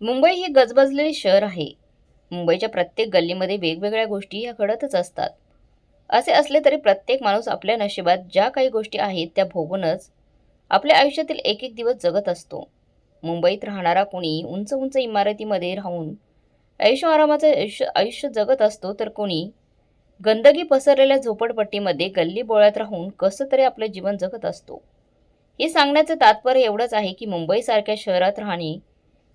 मुंबई ही गजबजलेले शहर आहे. मुंबईच्या प्रत्येक गल्लीमध्ये वेगवेगळ्या गोष्टी ह्या घडतच असतात. असे असले तरी प्रत्येक माणूस आपल्या नशिबात ज्या काही गोष्टी आहेत त्या भोगूनच आपल्या आयुष्यातील एक एक दिवस जगत असतो. मुंबईत राहणारा कोणी उंच उंच इमारतीमध्ये राहून आयुष्य आरामाचं आयुष्य आयुष्य जगत असतो तर कोणी गंदगी पसरलेल्या झोपडपट्टीमध्ये गल्ली बोळ्यात राहून कसं तरी आपलं जीवन जगत असतो. हे सांगण्याचं तात्पर्य एवढंच आहे की मुंबईसारख्या शहरात राहणे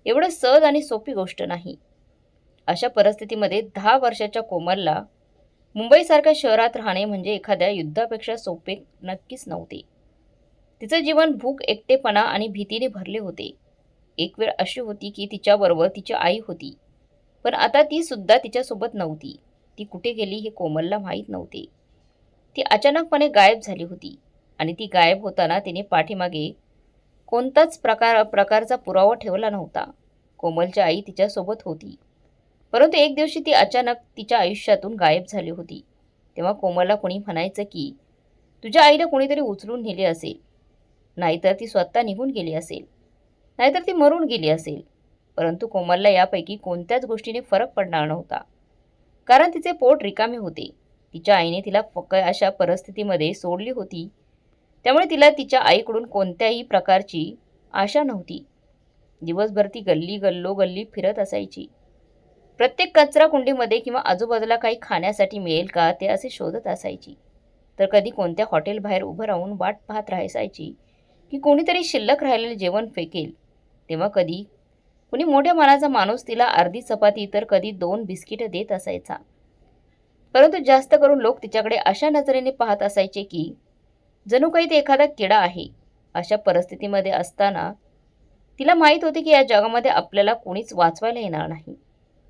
एवढं सहज आणि सोपी गोष्ट नाही. अशा परिस्थितीमध्ये दहा वर्षाच्या कोमलला मुंबईसारख्या शहरात राहणे म्हणजे एखाद्या युद्धापेक्षा सोपे नक्कीच नव्हते. तिचं जीवन भूक एकटेपणा आणि भीतीने भरले होते. एक वेळ अशी होती की तिच्याबरोबर तिची आई होती पण आता ती सुद्धा तिच्यासोबत नव्हती. ती कुठे गेली हे कोमलला माहीत नव्हते. ती अचानकपणे गायब झाली होती आणि ती गायब होताना तिने पाठीमागे कोणताच प्रकार प्रकारचा पुरावा ठेवला नव्हता. कोमलची आई तिच्यासोबत होती. परंतु एक दिवशी ती अचानक तिच्या आयुष्यातून गायब झाली होती. तेव्हा कोमलला कोणी म्हणायचं की तुझ्या आईला कोणीतरी उचलून नेले असेल. नाहीतर ती स्वतः निघून गेली असेल. नाहीतर ती मरून गेली असेल. परंतु कोमलला यापैकी कोणत्याच गोष्टीने फरक पडणार नव्हता. कारण तिचे पोट रिकामे होते. तिच्या आईने तिला फक्त अशा परिस्थितीमध्ये सोडली होती. त्यामुळे तिला तिच्या आईकडून कोणत्याही प्रकारची आशा नव्हती. दिवसभर ती गल्ली गल्लो गल्ली फिरत असायची. प्रत्येक कचरा कुंडीमध्ये किंवा आजूबाजूला काही खाण्यासाठी मिळेल का ते असे शोधत असायची. तर कधी कोणत्या हॉटेलबाहेर उभं राहून वाट पाहत राहायसायची की कोणीतरी शिल्लक राहिलेले जेवण फेकेल. तेव्हा कधी कुणी मोठ्या मनाचा माणूस तिला अर्धी चपाती तर कधी दोन बिस्किटं देत असायचा. परंतु जास्त करून लोक तिच्याकडे अशा नजरेने पाहत असायचे की जणू काही ते एखादा किडा आहे अशा परिस्थितीमध्ये असताना तिला माहीत होते की या जगामध्ये आपल्याला कोणीच वाचवायला येणार नाही.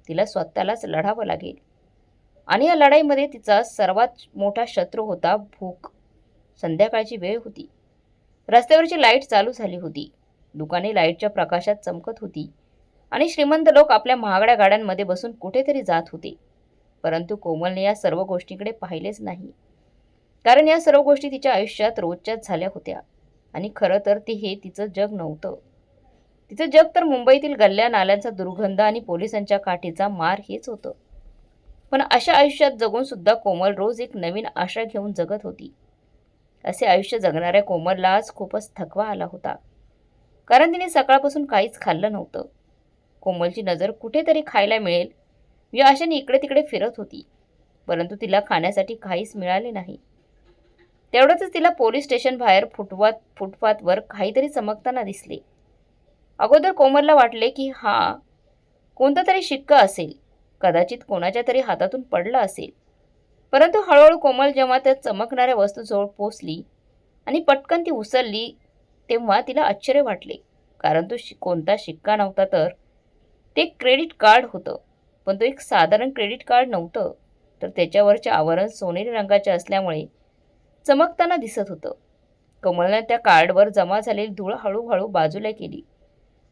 तिला स्वतःलाच लढावं लागेल. आणि या लढाईमध्ये तिचा सर्वात मोठा शत्रू होता भूक. संध्याकाळची वेळ होती. रस्त्यावरची लाइट चालू झाली होती. दुकाने लाईटच्या प्रकाशात चमकत होती. आणि श्रीमंत लोक आपल्या महागड्या गाड्यांमध्ये बसून कुठेतरी जात होते. परंतु कोमलने या सर्व गोष्टींकडे पाहिलेच नाही. कारण या सर्व गोष्टी तिच्या आयुष्यात रोजच्याच झाल्या होत्या. आणि खरं तर ते हे तिचं जग नव्हतं. तिचं जग तर मुंबईतील गल्ल्या नाल्यांचा दुर्गंध आणि पोलिसांच्या काठीचा मार हेच होतं. पण अशा आयुष्यात जगून सुद्धा कोमल रोज एक नवीन आशा घेऊन जगत होती. असे आयुष्य जगणाऱ्या कोमलला आज खूपच थकवा आला होता. कारण तिने सकाळपासून काहीच खाल्लं नव्हतं. कोमलची नजर कुठेतरी खायला मिळेल या आशेने इकडे तिकडे फिरत होती. परंतु तिला खाण्यासाठी काहीच मिळाले नाही. तेवढ्यातच तिला पोलीस स्टेशन बाहेर फुटवात फुटपाथवर काहीतरी चमकताना दिसले. अगोदर कोमलला वाटले की हा कोणता तरी शिक्का असेल. कदाचित कोणाच्या तरी हातातून पडला असेल. परंतु हळूहळू कोमल जेव्हा त्या चमकणाऱ्या वस्तूजवळ पोचली आणि पटकन ती उचलली तेव्हा तिला आश्चर्य वाटले. कारण तो शि कोणता शिक्का नव्हता तर. ते क्रेडिट कार्ड होतं पण तो एक साधारण क्रेडिट कार्ड नव्हतं. तर त्याच्यावरचे आवरण सोनेरी रंगाचे असल्यामुळे चमकताना दिसत होतं. कमलने त्या कार्डवर जमा झालेली धूळ हळूहळू बाजूला केली.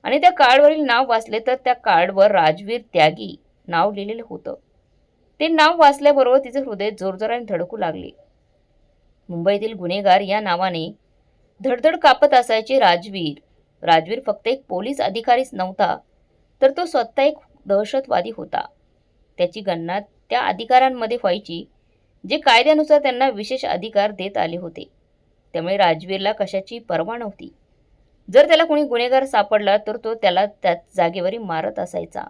आणि त्या कार्डवरील नाव वाचले तर त्या कार्डवर राजवीर त्यागी नाव लिहिलेलं होतं. ते नाव वाचल्याबरोबर तिचे हृदय जोरजोराने धडकू लागले. मुंबईतील गुन्हेगार या नावाने धडधड कापत असायचे राजवीर. राजवीर फक्त एक पोलीस अधिकारीच नव्हता तर तो स्वतः एक दहशतवादी होता. त्याची गणना त्या अधिकाऱ्यांमध्ये व्हायची जे कायद्यानुसार त्यांना विशेष अधिकार देत आले होते. त्यामुळे राजवीरला कशाची पर्वा नव्हती. जर त्याला कोणी गुन्हेगार सापडला तर तो त्याला त्या जागेवरी मारत असायचा.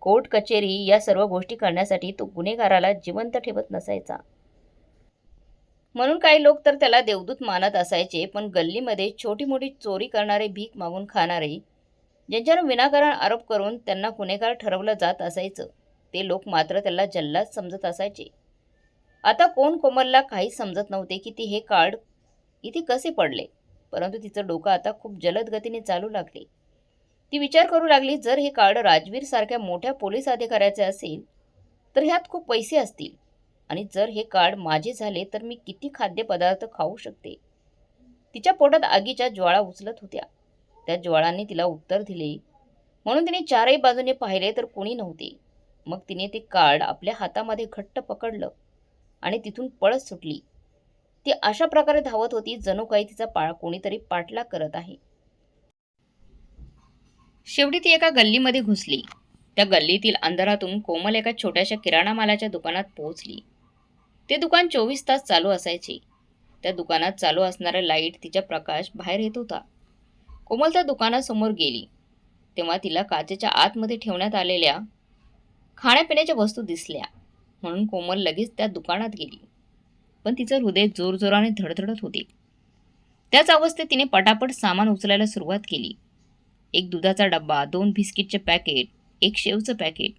कोर्ट कचेरी या सर्व गोष्टी करण्यासाठी तो गुन्हेगाराला जिवंत ठेवत नसायचा. म्हणून काही लोक तर त्याला देवदूत मानत असायचे पण गल्लीमध्ये छोटी मोठी चोरी करणारे भीक मागून खाणारे ज्यांच्यावर विनाकारण आरोप करून त्यांना गुन्हेगार ठरवलं जात असायचं. ते लोक मात्र त्याला जल्लाद समजत असायचे. आता कोण कोमलला काहीच समजत नव्हते की ती हे कार्ड इथे कसे पडले. परंतु तिचं डोकं आता खूप जलद गतीने चालू लागले. ती विचार करू लागली जर हे कार्ड राजवीर सारख्या मोठ्या पोलीस अधिकाऱ्याचे असेल तर ह्यात खूप पैसे असतील. आणि जर हे कार्ड माझे झाले तर मी किती खाद्यपदार्थ खाऊ शकते? तिच्या पोटात आगीच्या ज्वाळा उचलत होत्या. त्या ज्वाळाने तिला उत्तर दिले म्हणून तिने चारही बाजूने पाहिले तर कोणी नव्हते. मग तिने ते कार्ड आपल्या हातामध्ये घट्ट पकडलं. आणि तिथून पळत सुटली. ती अशा प्रकारे धावत होती जणू काही तिचा पाळ कोणीतरी पाठलाग करत आहे. शेवटी ती एका गल्लीमध्ये घुसली. त्या गल्लीतील अंधारातून कोमल एका छोट्याशा किराणा मालाच्या दुकानात पोहोचली. ते दुकान चोवीस तास चालू असायचे. त्या दुकानात चालू असणारा लाइट तिचा प्रकाश बाहेर येत होता. कोमल त्या दुकानासमोर गेली. तेव्हा तिला काचेच्या आतमध्ये ठेवण्यात आलेल्या खाण्यापिण्याच्या वस्तू दिसल्या. म्हणून कोमल लगेच त्या दुकानात गेली. पण तिचं हृदय जोरजोराने धडधडत होते. त्याच अवस्थेत तिने पटापट सामान उचलायला सुरुवात केली. एक दुधाचा डब्बा दोन बिस्किटचे पॅकेट एक शेवचं पॅकेट.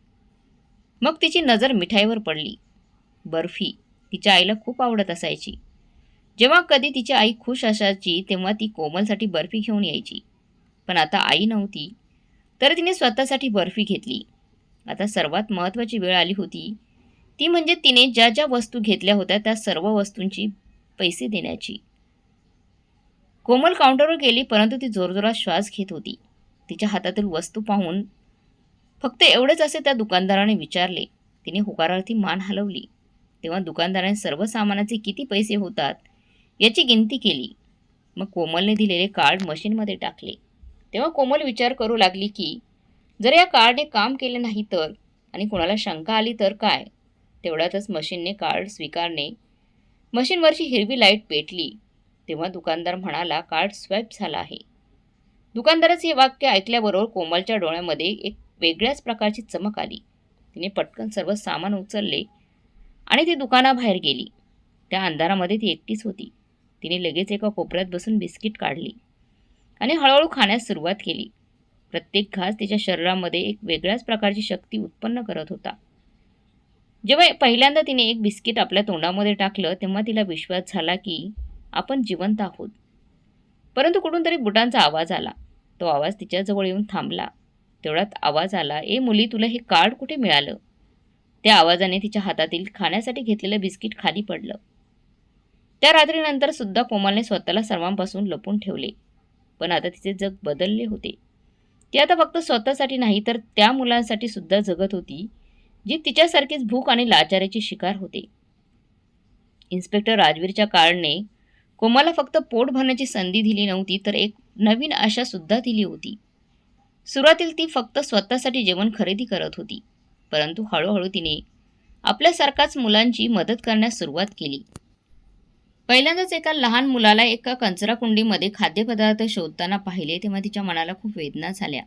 मग तिची नजर मिठाईवर पडली. बर्फी तिच्या आईला खूप आवडत असायची. जेव्हा कधी तिची आई खुश असायची तेव्हा ती कोमलसाठी बर्फी घेऊन यायची. पण आता आई नव्हती तर तिने स्वतःसाठी बर्फी घेतली. आता सर्वात महत्त्वाची वेळ आली होती ती म्हणजे तिने ज्या ज्या वस्तू घेतल्या होत्या त्या सर्व वस्तूंची पैसे देण्याची. कोमल काउंटरवर गेली परंतु ती जोरजोरात श्वास घेत होती. तिच्या हातातील वस्तू पाहून फक्त एवढेच असे त्या दुकानदाराने विचारले. तिने होकारार्थी मान हलवली. तेव्हा दुकानदाराने सर्व सामानाचे किती पैसे होतात याची गिनती केली. मग कोमलने दिलेले कार्ड मशीनमध्ये टाकले. तेव्हा कोमल विचार करू लागली की जर या कार्डने काम केले नाही तर आणि कोणाला शंका आली तर काय? तेवढ्यातच मशीनने कार्ड स्वीकारणे. मशीनवरची हिरवी लाइट पेटली. तेव्हा दुकानदार म्हणाला कार्ड स्वॅप झाला आहे. दुकानदाराचे हे वाक्य ऐकल्याबरोबर कोमलच्या डोळ्यामध्ये एक वेगळ्याच प्रकारची चमक आली. तिने पटकन सर्व सामान उचलले आणि ती दुकानाबाहेर गेली. त्या अंधारामध्ये ती एकटीच होती. तिने लगेच एका कोपऱ्यात बसून बिस्किट काढली आणि हळूहळू खाण्यास सुरुवात केली. प्रत्येक घास तिच्या शरीरामध्ये एक वेगळ्याच प्रकारची शक्ती उत्पन्न करत होता. जेव्हा पहिल्यांदा तिने एक बिस्किट आपल्या तोंडामध्ये टाकलं तेव्हा तिला विश्वास झाला की आपण जिवंत आहोत. परंतु कुठून तरी बुटांचा आवाज आला. तो आवाज तिच्याजवळ येऊन थांबला. तेवढ्यात आवाज आला ए मुली तुला हे कार्ड कुठे मिळालं? त्या आवाजाने तिच्या हातातील खाण्यासाठी घेतलेलं बिस्किट खाली पडलं. त्या रात्रीनंतर सुद्धा कोमलने स्वतःला सर्वांपासून लपून ठेवले. पण आता तिचे जग बदलले होते. ती आता फक्त स्वतःसाठी नाही तर त्या मुलांसाठी सुद्धा जगत होती. जी तिच्यासारखीच भूक आणि लाचारीची शिकार होते. इन्स्पेक्टर राजवीरच्या काळने कोमाला फक्त पोट भरण्याची संधी दिली नव्हती तर एक नवीन आशा सुद्धा दिली होती. सुरुवातील ती फक्त स्वतःसाठी जेवण खरेदी करत होती परंतु हळूहळू तिने आपल्यासारखाच मुलांची मदत करण्यास सुरुवात केली. पहिल्यांदाच एका लहान मुलाला एका कंचराकुंडीमध्ये खाद्यपदार्थ शोधताना पाहिले तेव्हा तिच्या मनाला खूप वेदना झाल्या.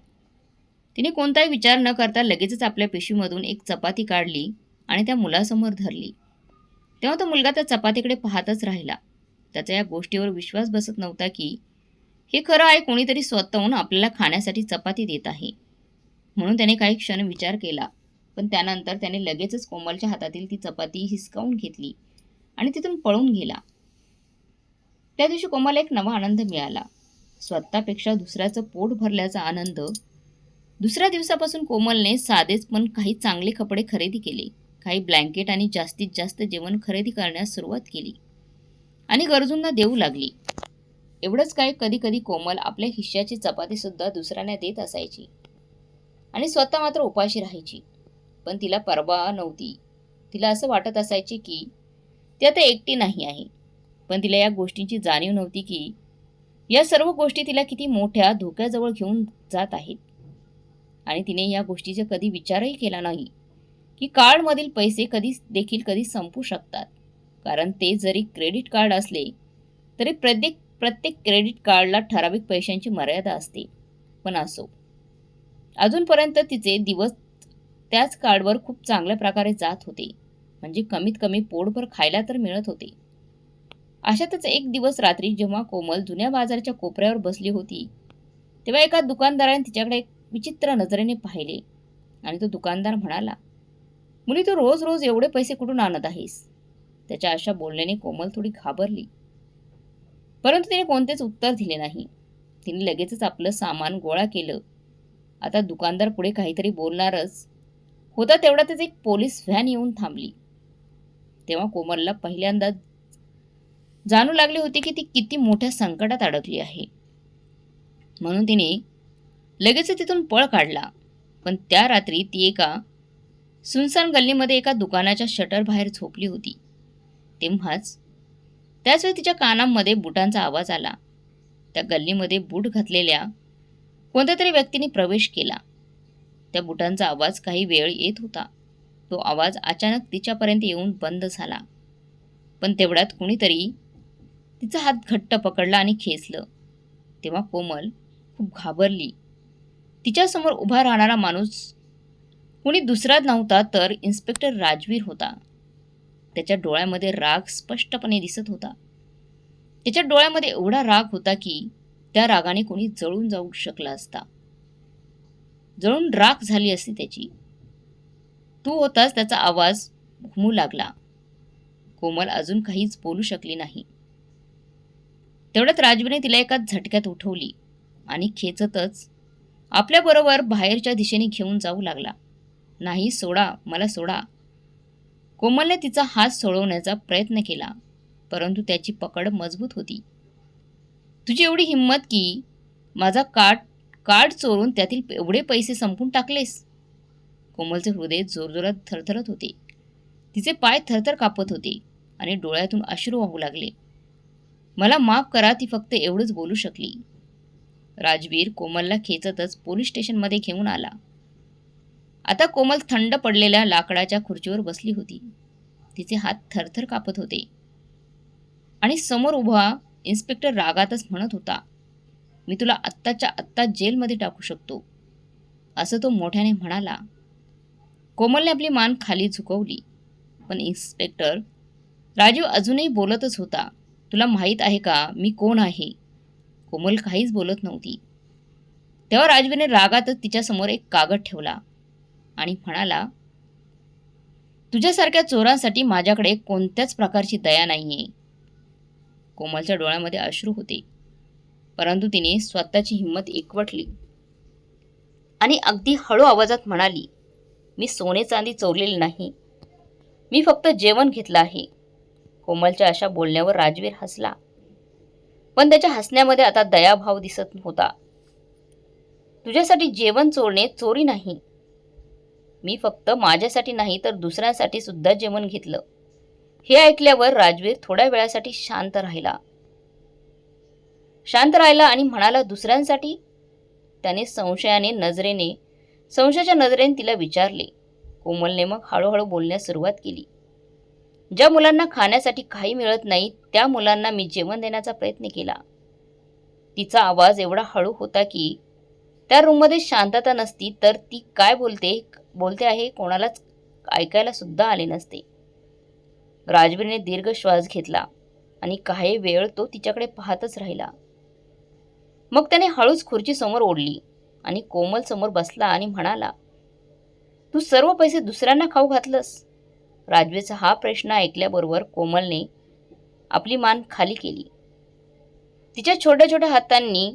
तिने कोणताही विचार न करता लगेचच आपल्या पिशवीमधून एक चपाती काढली आणि त्या मुलासमोर धरली. तेव्हा तो मुलगा त्या चपातीकडे पाहतच राहिला. त्याचा या गोष्टीवर विश्वास बसत नव्हता की हे खरं आहे कोणीतरी स्वतःहून आपल्याला खाण्यासाठी चपाती देत आहे. म्हणून त्याने काही क्षण विचार केला पण त्यानंतर त्याने लगेचच कोमलच्या हातातील ती चपाती हिसकावून घेतली आणि तिथून पळून गेला. त्या दिवशी कोमलला एक नवा आनंद मिळाला. स्वतःपेक्षा दुसऱ्याचं पोट भरल्याचा आनंद दुसऱ्या दिवसापासून कोमलने साधेच पण काही चांगले कपडे खरेदी केले. काही ब्लँकेट आणि जास्तीत जास्त जेवण खरेदी करण्यास सुरुवात केली. आणि गरजूंना देऊ लागली. एवढंच काय कधी कधी कोमल आपल्या हिश्श्याची चपातीसुद्धा दुसऱ्यांना देत असायची. आणि स्वतः मात्र उपाशी राहायची. पण तिला परवा नव्हती. तिला असं वाटत असायचे की ती आता एकटी नाही आहे. पण तिला या गोष्टींची जाणीव नव्हती की या सर्व गोष्टी तिला किती मोठ्या धोक्याजवळ घेऊन जात आहेत. आणि तिने या गोष्टीचा कधी विचारही केला नाही. की कार्डमधील पैसे कधी देखील कधी संपू शकतात. कारण ते जरी क्रेडिट कार्ड असले तरी प्रत्येक प्रत्येक क्रेडिट कार्डला ठराविक पैशांची मर्यादा असते. पण असो. अजूनपर्यंत तिचे दिवस त्याच कार्डवर खूप चांगल्या प्रकारे जात होते. म्हणजे कमीत कमी पोटभर खायला तर मिळत होते. अशातच एक दिवस रात्री जेव्हा कोमल जुन्या बाजाराच्या कोपऱ्यावर बसली होती तेव्हा एका दुकानदाराने तिच्याकडे विचित्र नजरेने पाहिले. आणि तो दुकानदार म्हणाला मुली तू रोज रोज एवढे पैसे कुठून आणत आहेस? त्याच्या अशा बोलण्याने कोमल थोडी घाबरली. परंतु तिने कोणतेच उत्तर दिले नाही. तिने लगेचच आपलं सामान गोळा केलं. आता दुकानदार पुढे काहीतरी बोलणारच. होता तेवढ्यातच एक पोलीस व्हॅन येऊन थांबली. तेव्हा कोमलला पहिल्यांदा जाणू लागली होती की ती किती मोठ्या संकटात अडकली आहे. म्हणून तिने लगेच तिथून पळ काढला. पण त्या रात्री ती एका सुनसान गल्लीमध्ये एका दुकानाच्या शटर बाहेर झोपली होती. तेव्हाच त्याचवेळी तिच्या कानांमध्ये बुटांचा आवाज आला. त्या गल्लीमध्ये बूट घातलेल्या कोणत्या तरी व्यक्तीने प्रवेश केला. त्या बुटांचा आवाज काही वेळ येत होता. तो आवाज अचानक तिच्यापर्यंत येऊन बंद झाला. पण तेवढ्यात कुणीतरी तिचा हात घट्ट पकडला आणि खेचलं. तेव्हा कोमल खूप घाबरली. तिच्यासमोर उभा राहणारा माणूस कुणी दुसरा नव्हता तर इन्स्पेक्टर राजवीर होता. त्याच्या डोळ्यामध्ये राग स्पष्टपणे दिसत होता. त्याच्या डोळ्यामध्ये एवढा राग होता की त्या रागाने कोणी जळून जाऊ शकला असता. जळून राख झाली असती त्याची. तू होतास त्याचा आवाज घुमू लागला. कोमल अजून काहीच बोलू शकली नाही. तेवढ्यात राजवीने तिला एका झटक्यात उठवली आणि खेचतच आपल्याबरोबर बाहेरच्या दिशेने घेऊन जाऊ लागला. नाही सोडा मला सोडा. कोमलने तिचा हात सोडवण्याचा प्रयत्न केला परंतु त्याची पकड मजबूत होती. तुझी एवढी हिंमत की माझा कार्ड कार्ड चोरून त्यातील एवढे पैसे संपून टाकलेस? कोमलचे हृदय जोरजोरात थरथरत होते. तिचे पाय थरथर कापत होते आणि डोळ्यातून अश्रू वाहू लागले. मला माफ करा ती फक्त एवढंच बोलू शकली. राजवीर कोमलला खेचतच पोलीस स्टेशनमध्ये घेऊन आला. आता कोमल थंड पडलेल्या लाकडाच्या खुर्चीवर बसली होती. तिचे हात थरथर कापत होते. आणि समोर उभा इन्स्पेक्टर रागातच म्हणत होता मी तुला आत्ताच्या आत्ता जेलमध्ये टाकू शकतो. असं तो मोठ्याने म्हणाला. कोमलने आपली मान खाली झुकवली पण इन्स्पेक्टर राजीव अजूनही बोलतच होता तुला माहीत आहे का मी कोण आहे? कोमल काहीच बोलत नव्हती. तेव्हा राजवीने रागातच तिच्यासमोर एक कागद ठेवला आणि म्हणाला तुझ्यासारख्या चोरांसाठी माझ्याकडे कोणत्याच प्रकारची दया नाहीये. कोमलच्या डोळ्यामध्ये अश्रू होते परंतु तिने स्वतःची हिंमत एकवटली आणि अगदी हळू आवाजात म्हणाली मी सोने चांदी चोरलेली नाही मी फक्त जेवण घेतलं आहे. कोमलच्या अशा बोलण्यावर राजवीर हसला. पण त्याच्या हसण्यामध्ये आता दयाभाव दिसत होता तुझ्यासाठी जेवण चोरणे चोरी नाही. मी फक्त माझ्यासाठी नाही तर दुसऱ्यांसाठी सुद्धा जेवण घेतलं. हे ऐकल्यावर राजवीर थोड्या वेळासाठी शांत राहिला. शांत राहिला आणि म्हणाला दुसऱ्यांसाठी? त्याने संशयाने नजरेने संशयाच्या नजरेने तिला विचारले. कोमलने मग हळूहळू बोलण्यास सुरुवात केली. ज्या मुलांना खाण्यासाठी काही मिळत नाही त्या मुलांना मी जेवण देण्याचा प्रयत्न केला. तिचा आवाज एवढा हळू होता की त्या रूममध्ये शांतता नसती तर ती काय बोलते बोलते आहे कोणालाच ऐकायला सुद्धा आले नसते. राजवीरने दीर्घ श्वास घेतला आणि काही वेळ तो तिच्याकडे पाहतच राहिला. मग त्याने हळूच खुर्ची समोर ओढली आणि कोमल समोर बसला आणि म्हणाला तू सर्व पैसे दुसऱ्यांना खाऊ घातलंस? राजवेचा हा प्रश्न ऐकल्याबरोबर कोमलने आपली मान खाली केली. तिच्या छोट्या छोट्या हातांनी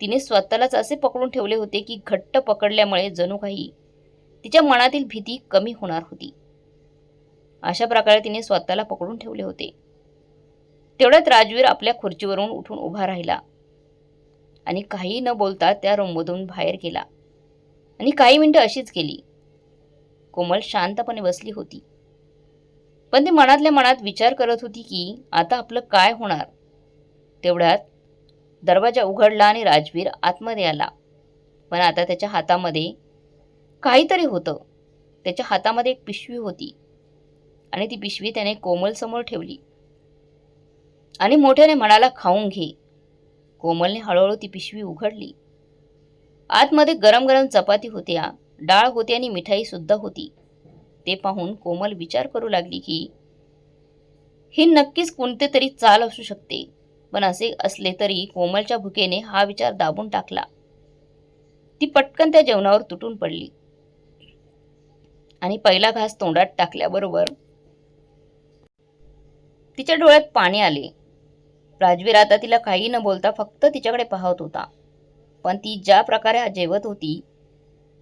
तिने स्वतःलाच असे पकडून ठेवले होते की घट्ट पकडल्यामुळे जणू काही तिच्या मनातील भीती कमी होणार होती. अशा प्रकारे तिने स्वतःला पकडून ठेवले होते. तेवढ्यात राजवीर आपल्या खुर्चीवरून उठून उभा राहिला आणि काही न बोलता त्या रूममधून बाहेर गेला आणि काही मिनटं अशीच गेली. कोमल शांतपणे बसली होती. पण ती मनातल्या मनात विचार करत होती की आता आपलं काय होणार? तेवढ्यात दरवाजा उघडला आणि राजवीर आतमध्ये आला. पण आता त्याच्या हातामध्ये काहीतरी होतं. त्याच्या हातामध्ये एक पिशवी होती. आणि ती पिशवी त्याने कोमलसमोर ठेवली. आणि मोठ्याने म्हणाला खाऊन घे. कोमलने हळूहळू ती पिशवी उघडली. आतमध्ये गरम गरम चपाती होत्या डाळ होती आणि मिठाईसुद्धा होती. ते पाहून कोमल विचार करू लागली की ही नक्कीच कोणते तरी चाल असू शकते. पण असे असले तरी कोमलच्या भुकेने हा विचार दाबून टाकला. ती पटकन त्या जेवणावर तुटून पडली. आणि पहिला घास तोंडात टाकल्याबरोबर तिच्या डोळ्यात पाणी आले. राजवीर आता तिला काही न बोलता फक्त तिच्याकडे पाहत होता. पण ती ज्या प्रकारे जेवत होती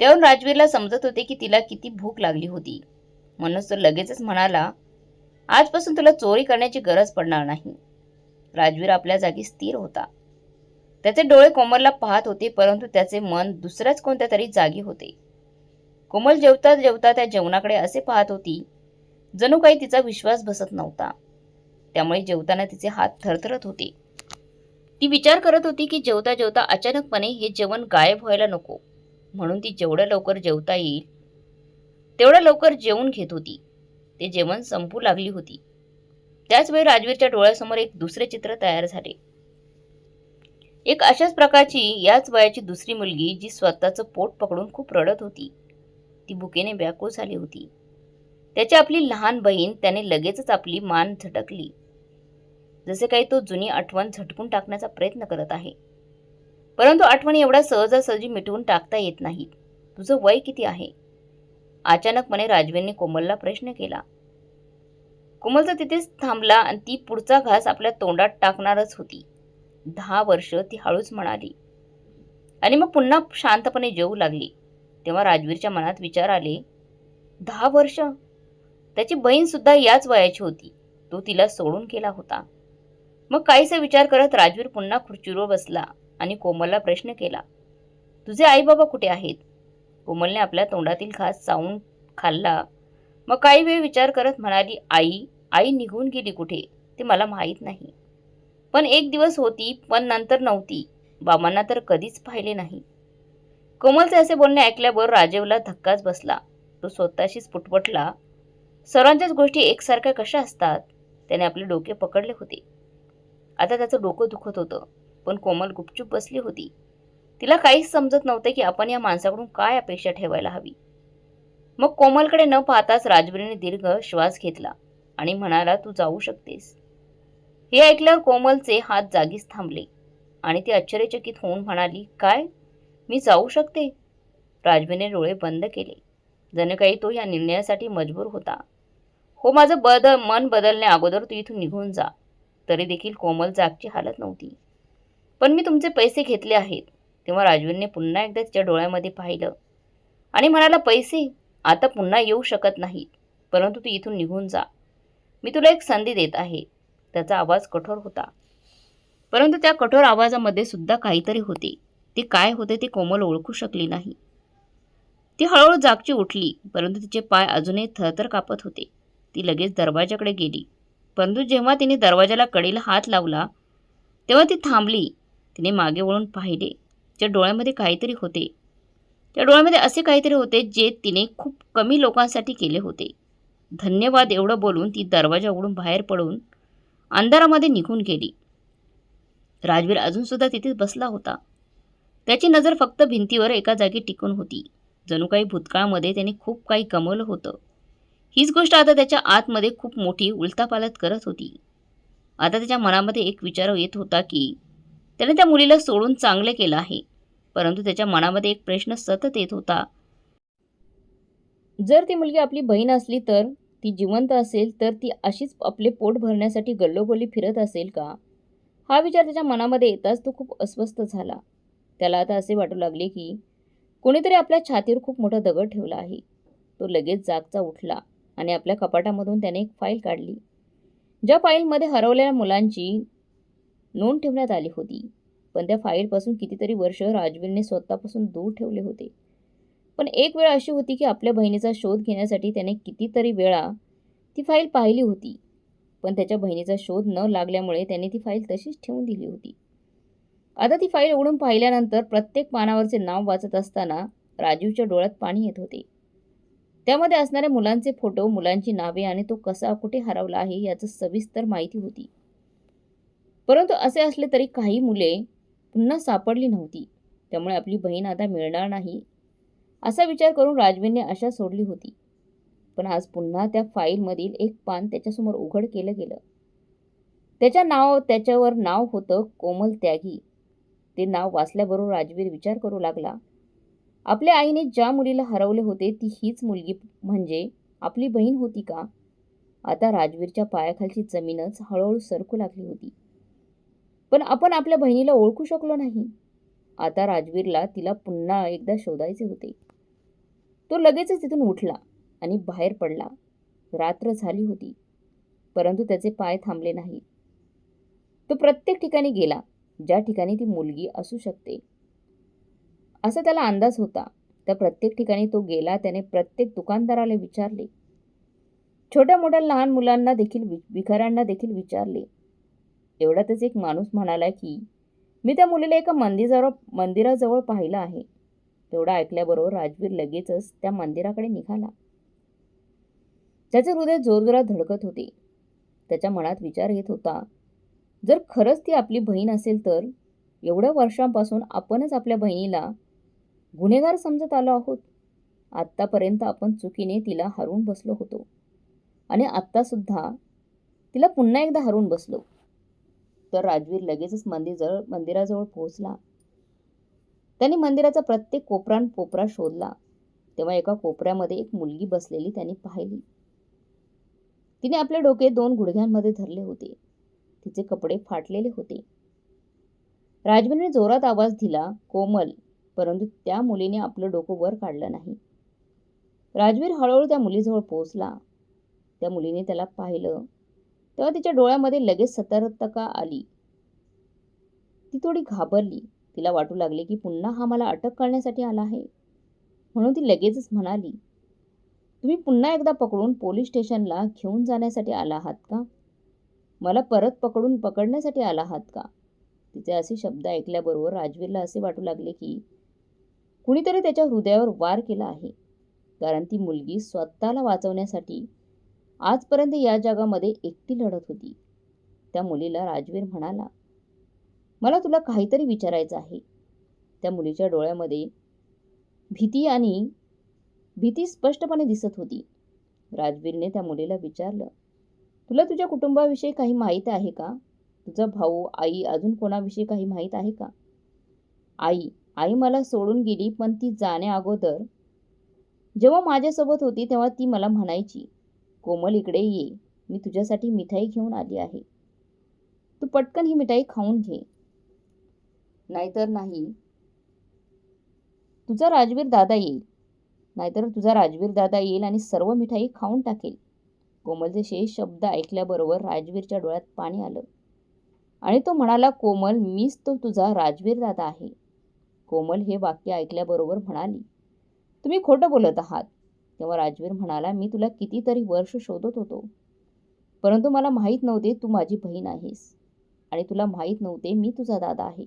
त्यावरून राजवीरला समजत होते की तिला किती भूक लागली होती. म्हणूनच तो लगेचच म्हणाला आजपासून तुला चोरी करण्याची गरज पडणार नाही. राजवीर आपल्या जागी स्थिर होता. त्याचे डोळे कोमलला पाहत होते परंतु त्याचे मन दुसऱ्याच कोणत्या तरी जागी होते. कोमल जेवता जेवता त्या जेवणाकडे असे पाहत होती जणू काही तिचा विश्वास बसत नव्हता. त्यामुळे जेवताना तिचे हात थरथरत होते. ती विचार करत होती की जेवता जेवता अचानकपणे हे जेवण गायब व्हायला नको म्हणून ती जेवढं लवकर जेवता येईल तेवढ्या लवकर जेवून घेत होती. ते जेवण संपू लागली होती. त्याचवेळी राजवीरच्या डोळ्यासमोर एक दुसरे चित्र तयार झाले. एक अशाच प्रकारची याच वयाची दुसरी मुलगी जी स्वतःचं पोट पकडून खूप रडत होती. ती भुकेने व्याकुळ झाली होती. त्याची आपली लहान बहीण त्याने लगेचच आपली मान झटकली. जसे काही तो जुनी आठवण झटकून टाकण्याचा प्रयत्न करत आहे. परंतु आठवणी एवढ्या सहजासहजी मिटवून टाकता येत नाहीत. तुझं वय किती आहे? अचानकपणे राजवीरने कोमलला प्रश्न केला. कोमल तर तिथेच थांबला आणि ती पुढचा घास आपल्या तोंडात टाकणारच होती. दहा वर्ष ती हळूच म्हणाली. आणि मग पुन्हा शांतपणे जेवू लागली. तेव्हा राजवीरच्या मनात विचार आले दहा वर्ष? त्याची बहीणसुद्धा याच वयाची होती. तो तिला सोडून केला होता. मग काहीसा विचार करत राजवीर पुन्हा खुर्चीवर बसला आणि कोमलला प्रश्न केला तुझे आई बाबा कुठे आहेत? कोमलने आपल्या तोंडातील घास चावून खाल्ला. मग काही वेळ विचार करत म्हणाली आई आई निघून गेली कुठे? ते मला माहीत नाही. पण एक दिवस होती पण नंतर नव्हती. बाबांना तर कधीच पाहिले नाही. कोमलचे असे बोलणे ऐकल्यावर राजेवला धक्काच बसला. तो स्वतःशीच पुटपटला सर्वांच्याच गोष्टी एकसारख्या कशा असतात? त्याने आपले डोके पकडले होते. आता त्याचं डोकं दुखत होतं पण कोमल गुपचूप बसली होती. तिला काहीच समजत नव्हते की आपण या माणसाकडून काय अपेक्षा ठेवायला हवी. मग कोमलकडे न पाहताच राजबीरने दीर्घ श्वास घेतला आणि म्हणाला तू जाऊ शकतेस. हे ऐकल्यावर कोमलचे हात जागीच थांबले आणि ती आश्चर्यचकित होऊन म्हणाली काय? मी जाऊ शकते? राजबीरने डोळे बंद केले. जणू काही तो या निर्णयासाठी मजबूर होता. हो माझं बद मन बदलण्या अगोदर तू इथून निघून जा. तरी देखील कोमल जागची हालत नव्हती. पण मी तुमचे पैसे घेतले आहेत. तेव्हा राजवीरने पुन्हा एकदा तिच्या डोळ्यामध्ये पाहिलं. आणि म्हणाला पैसे आता पुन्हा येऊ शकत नाहीत परंतु तू इथून निघून जा. मी तुला एक संधी देत आहे. त्याचा आवाज कठोर होता. परंतु त्या कठोर आवाजामध्ये सुद्धा काहीतरी होते. ते काय होते ते कोमल ओळखू शकली नाही. ती हळूहळू जागची उठली परंतु तिचे पाय अजूनही थरथर कापत होते. ती लगेच दरवाजाकडे गेली. परंतु जेव्हा तिने दरवाजाला कडीला हात लावला तेव्हा ती थांबली. तिने मागे वळून पाहिले. त्या डोळ्यामध्ये काहीतरी होते. त्या डोळ्यामध्ये असे काहीतरी होते जे तिने खूप कमी लोकांसाठी केले होते. धन्यवाद एवढं बोलून ती दरवाजा उघडून बाहेर पडून अंधारामध्ये निघून गेली. राजवीर अजूनसुद्धा तिथेच बसला होता. त्याची नजर फक्त भिंतीवर एका जागी टिकून होती. जणू काही भूतकाळामध्ये त्याने खूप काही गमवलं होतं. हीच गोष्ट आता त्याच्या आतमध्ये खूप मोठी उलतापालत करत होती. आता त्याच्या मनामध्ये एक विचार येत होता की त्याने त्या मुलीला सोडून चांगले केलं आहे. परंतु त्याच्या मनामध्ये एक प्रश्न सतत येत होता. जर ती मुलगी आपली बहीण असली तर ती जिवंत असेल तर ती अशीच आपले पोट भरण्यासाठी गल्लोगल्ली फिरत असेल का? हा विचार त्याच्या मनामध्ये येताच तो खूप अस्वस्थ झाला. त्याला आता असे वाटू लागले की कोणीतरी आपल्या छातीवर खूप मोठा दगड ठेवला आहे. तो लगेच जागचा उठला आणि आपल्या कपाटामधून त्याने एक फाईल काढली. ज्या फाईलमध्ये हरवलेल्या मुलांची नोंद ठेवण्यात आली होती. पण त्या फाईलपासून कितीतरी वर्ष राजवीरने स्वतःपासून दूर ठेवले होते. पण एक वेळ अशी होती की आपल्या बहिणीचा शोध घेण्यासाठी त्याने कितीतरी वेळा ती फाईल पाहिली होती. पण त्याच्या बहिणीचा शोध न लागल्यामुळे त्याने ती फाईल तशीच ठेवून दिली होती. आता ती फाईल उघडून पाहिल्यानंतर प्रत्येक पानावरचे नाव वाचत असताना राजीवच्या डोळ्यात पाणी येत होते. त्यामध्ये असणाऱ्या मुलांचे फोटो मुलांची नावे आणि तो कसा कुठे हरवला आहे याचं सविस्तर माहिती होती. परंतु असे असले तरी काही मुले पुन्हा सापडली नव्हती. त्यामुळे आपली बहीण आता मिळणार नाही. असा विचार करून राजवीरने आशा सोडली होती. पण आज पुन्हा त्या फाईलमधील एक पान त्याच्यासमोर उघड केलं गेलं. त्याच्या नाव त्याच्यावर नाव होतं कोमल त्यागी. ते नाव वाचल्याबरोबर राजवीर विचार करू लागला. आपल्या आईने ज्या मुलीला हरवले होते ती हीच मुलगी म्हणजे आपली बहीण होती का? आता राजवीरच्या पायाखालची जमीनच हळूहळू सरकू लागली होती. पण आपण आपल्या बहिणीला ओळखू शकलो नाही. आता राजवीरला तिला पुन्हा एकदा शोधायचे होते. तो लगेचच तिथून उठला आणि बाहेर पडला. रात्र झाली होती परंतु त्याचे पाय थांबले नाही तो प्रत्येक ठिकाणी गेला ज्या ठिकाणी ती मुलगी असू शकते. असा त्याला अंदाज होता. त्या प्रत्येक ठिकाणी तो गेला त्याने प्रत्येक दुकानदाराला विचारले. छोट्या मोठ्या लहान मुलांना देखील भिकाऱ्यांना देखील विचारले. एवढ्यातच एक माणूस म्हणाला की मी त्या मुलीला एका मंदिराजवळ मंदिराजवळ पाहिलं आहे. तेवढं ऐकल्याबरोबर राजवीर लगेचच त्या मंदिराकडे निघाला. त्याचे हृदय जोरजोरात धडकत होते. त्याच्या मनात विचार येत होता जर खरंच ती आपली बहीण असेल तर एवढ्या वर्षांपासून आपणच आपल्या बहिणीला गुन्हेगार समजत आलो आहोत. आत्तापर्यंत आपण चुकीने तिला हरवून बसलो होतो. आणि आत्तासुद्धा तिला पुन्हा एकदा हरवून बसलो. तर राजवीर लगेचच मंदिरजवळ मंदिराजवळ पोहोचला. त्यांनी मंदिराचा प्रत्येक कोपरान कोपरा शोधला. तेव्हा एका कोपऱ्यामध्ये एक मुलगी बसलेली त्यांनी पाहिली. तिने आपले डोके दोन गुडघ्यांमध्ये धरले होते. तिचे कपडे फाटलेले होते. राजवीरने जोरात आवाज दिला कोमल. परंतु त्या मुलीने आपलं डोकं वर काढलं नाही. राजवीर हळूहळू त्या मुलीजवळ पोहोचला. त्या मुलीने त्याला पाहिलं. तेव्हा तिच्या डोळ्यामध्ये लगेच सतर्कता आली. ती थोडी घाबरली. तिला वाटू लागले की पुन्हा हा मला अटक करण्यासाठी आला आहे. म्हणून ती लगेचच म्हणाली तुम्ही पुन्हा एकदा पकडून पोलीस स्टेशनला घेऊन जाण्यासाठी आला आहात का? मला परत पकडून पकडण्यासाठी आला आहात का? तिचे असे शब्द ऐकल्याबरोबर राजवीरला असे वाटू लागले की कुणीतरी त्याच्या हृदयावर वार केला आहे. कारण ती मुलगी स्वतःला वाचवण्यासाठी आजपर्यंत या जगामध्ये एकटी लढत होती. त्या मुलीला राजवीर म्हणाला मला तुला काहीतरी विचारायचं आहे. त्या मुलीच्या डोळ्यामध्ये भीती आणि भीती स्पष्टपणे दिसत होती. राजवीरने त्या मुलीला विचारलं तुला तुझ्या कुटुंबाविषयी काही माहीत आहे का? तुझा भाऊ आई अजून कोणाविषयी काही माहीत आहे का? आई आई मला सोडून गेली पण ती जाण्या अगोदर जेव्हा माझ्यासोबत होती तेव्हा ती मला म्हणायची कोमल इकडे ये. मी तुझ्यासाठी मिठाई घेऊन आली आहे. तू पटकन ही मिठाई खाऊन घे. नाहीतर नाही. तुझा राजवीर दादा येईल. नाहीतर तुझा राजवीर दादा येईल आणि सर्व मिठाई खाऊन टाकेल. कोमलचे शेष शब्द ऐकल्याबरोबर राजवीरच्या डोळ्यात पाणी आलं. आणि तो म्हणाला कोमल मीच तो तुझा राजवीर दादा आहे. कोमल हे वाक्य ऐकल्याबरोबर म्हणाली तुम्ही खोटं बोलत आहात. तेव्हा राजवीर म्हणाला मी तुला कितीतरी वर्ष शोधत होतो. परंतु मला माहीत नव्हते तू माझी बहीण आहेस. आणि तुला माहीत नव्हते मी तुझा दादा आहे.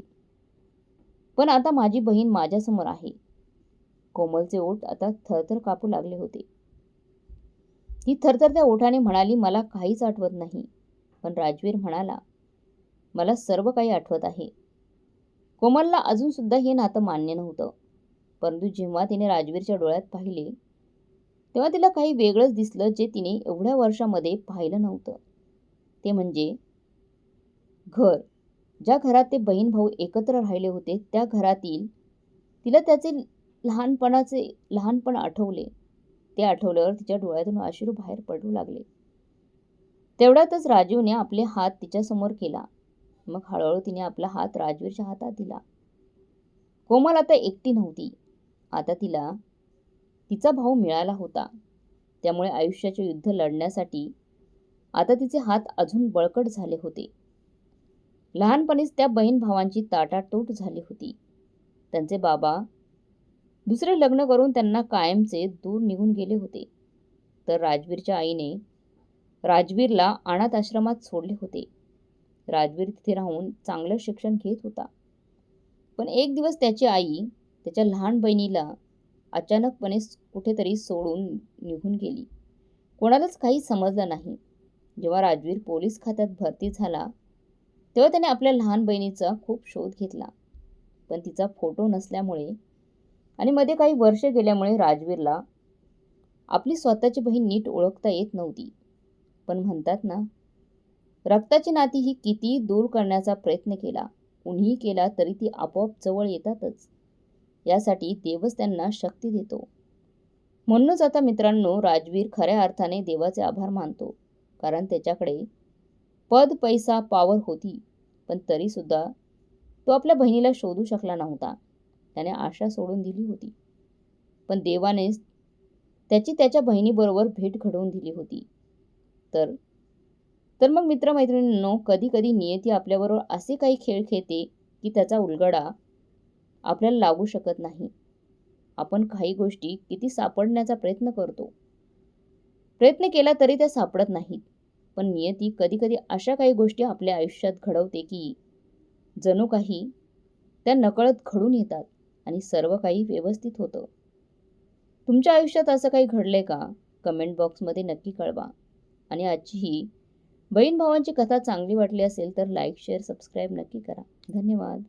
पण आता माझी बहीण माझ्यासमोर आहे. कोमलचे ओठ आता थरथर कापू लागले होते. ती थरथर त्या ओठाने म्हणाली मला काहीच आठवत नाही. पण राजवीर म्हणाला मला सर्व काही आठवत आहे. कोमलला अजूनसुद्धा हे नातं मान्य नव्हतं. परंतु जेव्हा तिने राजवीरच्या डोळ्यात पाहिले तेव्हा तिला काही वेगळंच दिसलं जे तिने एवढ्या वर्षामध्ये पाहिलं नव्हतं. ते म्हणजे घर. ज्या घरात ते बहीण भाऊ एकत्र राहिले होते त्या घरातील तिला त्याचे लहानपणाचे लहानपण आठवले. ते आठवल्यावर तिच्या डोळ्यातून अश्रू बाहेर पडू लागले. तेवढ्यातच राजीवने आपले हात तिच्यासमोर केला. मग हळूहळू तिने आपला हात राजवीरच्या हातात दिला. कोमल आता एकटी नव्हती. आता तिला तिचा भाऊ मिळाला होता. त्यामुळे आयुष्याचे युद्ध लढण्यासाठी आता तिचे हात अजून बळकट झाले होते. लहानपणीच त्या बहीण भावांची ताटातूट झाली होती. त्यांचे बाबा दुसरे लग्न करून त्यांना कायमचे दूर निघून गेले होते. तर राजवीरच्या आईने राजवीरला अनाथ आश्रमात सोडले होते. राजवीर तिथे राहून चांगलं शिक्षण घेत होता. पण एक दिवस त्याची आई त्याच्या लहान बहिणीला अचानकपणे कुठेतरी सोडून निघून गेली. कोणालाच काही समजलं नाही. जेव्हा राजवीर पोलीस खात्यात भरती झाला तेव्हा त्याने आपल्या लहान बहिणीचा खूप शोध घेतला. पण तिचा फोटो नसल्यामुळे आणि मध्ये काही वर्ष गेल्यामुळे राजवीरला आपली स्वतःची बहीण नीट ओळखता येत नव्हती. पण म्हणतात ना रक्ताची नाती ही किती दूर करण्याचा प्रयत्न केला कुणीही केला तरी ती आपोआप जवळ येतातच. यासाठी देवच त्यांना शक्ती देतो. म्हणूनच आता मित्रांनो राजवीर खऱ्या अर्थाने देवाचे आभार मानतो. कारण त्याच्याकडे पद पैसा पावर होती. पण तरीसुद्धा तो आपल्या बहिणीला शोधू शकला नव्हता. त्याने आशा सोडून दिली होती. पण देवानेच त्याची त्याच्या बहिणीबरोबर भेट घडवून दिली होती. तर तर मग मित्रमैत्रिणींनो कधी कधी नियती आपल्याबरोबर असे काही खेळ खेळते की त्याचा उलगडा आपल्याला लागू शकत नाही. आपण काही गोष्टी किती सापडण्याचा प्रयत्न करतो. प्रयत्न केला तरी त्या सापडत नाहीत. पण नियती कधीकधी अशा काही गोष्टी आपल्या आयुष्यात घडवते की जणू काही त्या नकळत घडून येतात आणि सर्व काही व्यवस्थित होतं. तुमच्या आयुष्यात असं काही घडलंय का? कमेंट बॉक्समध्ये नक्की कळवा. आणि आजची ही बहीण भावांची कथा चांगली वाटली असेल तर लाईक शेअर सबस्क्राईब नक्की करा. धन्यवाद.